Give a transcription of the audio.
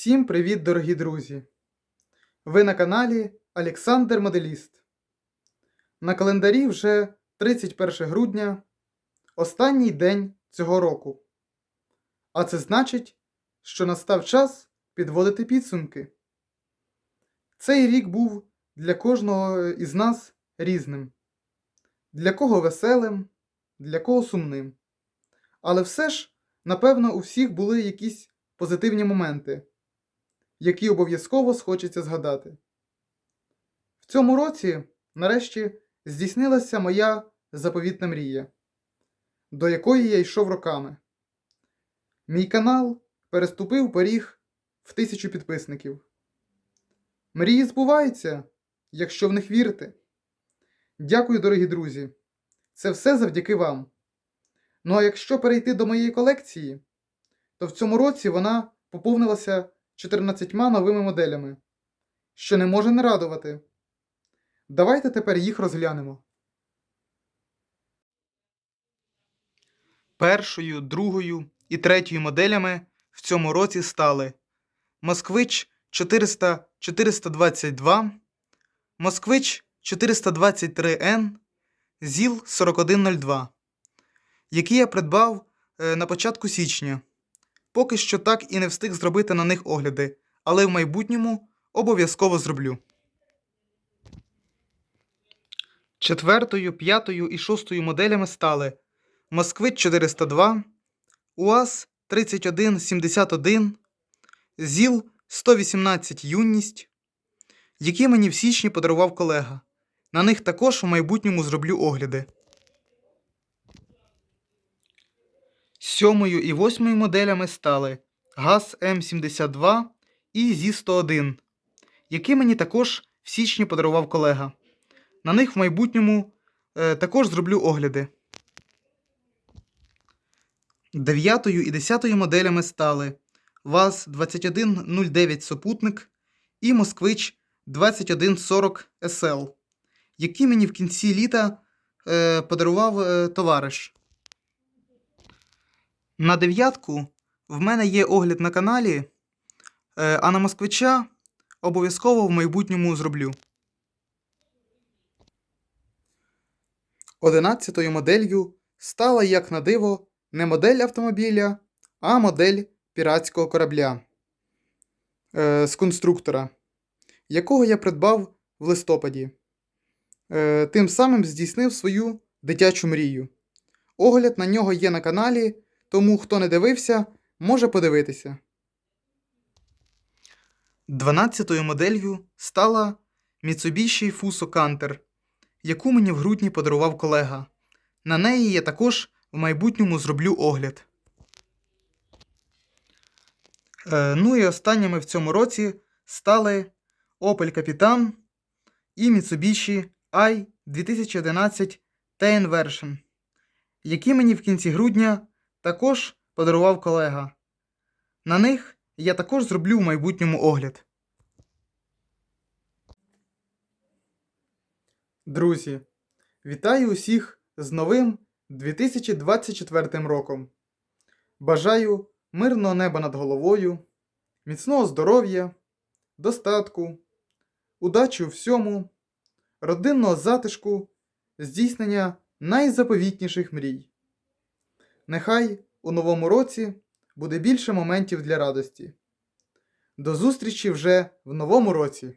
Всім привіт, дорогі друзі! Ви на каналі Олександр Моделіст. На календарі вже 31 грудня, останній день цього року. А це значить, що настав час підводити підсумки. Цей рік був для кожного із нас різним. Для кого веселим, для кого сумним. Але все ж, напевно, у всіх були якісь позитивні моменти, які обов'язково схочеться згадати. В цьому році, нарешті, здійснилася моя заповітна мрія, до якої я йшов роками. Мій канал переступив поріг в тисячу підписників. Мрії збуваються, якщо в них вірите. Дякую, дорогі друзі. Це все завдяки вам. Ну а якщо перейти до моєї колекції, то в цьому році вона поповнилася 14 новими моделями, що не може не радувати. Давайте тепер їх розглянемо. Першою, другою і третьою моделями в цьому році стали Москвич 400 422, Москвич 423N, ЗІЛ 4102, які я придбав е, на початку січня. Поки що так і не встиг зробити на них огляди, але в майбутньому обов'язково зроблю. Четвертою, п'ятою і шостою моделями стали Москвич 402, УАЗ 3171, ЗІЛ 118 Юність, які мені в січні подарував колега. На них також в майбутньому зроблю огляди. Сьомою і восьмою моделями стали ГАЗ М72 і ЗІ-101, які мені також в січні подарував колега. На них в майбутньому е, також зроблю огляди. Дев'ятою і десятою моделями стали ВАЗ-2109 Сопутник і Москвич 2140 SL, які мені в кінці літа е, подарував е, товариш. На дев'ятку в мене є огляд на каналі, е, а на москвича обов'язково в майбутньому зроблю. Одинадцятою моделлю стала, як на диво, не модель автомобіля, а модель піратського корабля е, з конструктора, якого я придбав в листопаді. Е, тим самим здійснив свою дитячу мрію. Огляд на нього є на каналі, тому хто не дивився, може подивитися. Дванадцятою моделлю стала Mitsubishi Fuso Canter, яку мені в грудні подарував колега. На неї я також в майбутньому зроблю огляд. Е, ну і останніми в цьому році стали Opel Capitan і Mitsubishi i 2011 TN Version, які мені в кінці грудня також подарував колега. На них я також зроблю в майбутньому огляд. Друзі, вітаю усіх з новим 2024 роком. Бажаю мирного неба над головою, міцного здоров'я, достатку, удачі у всьому, родинного затишку, здійснення найзаповітніших мрій. Нехай у новому році буде більше моментів для радості. До зустрічі вже в новому році!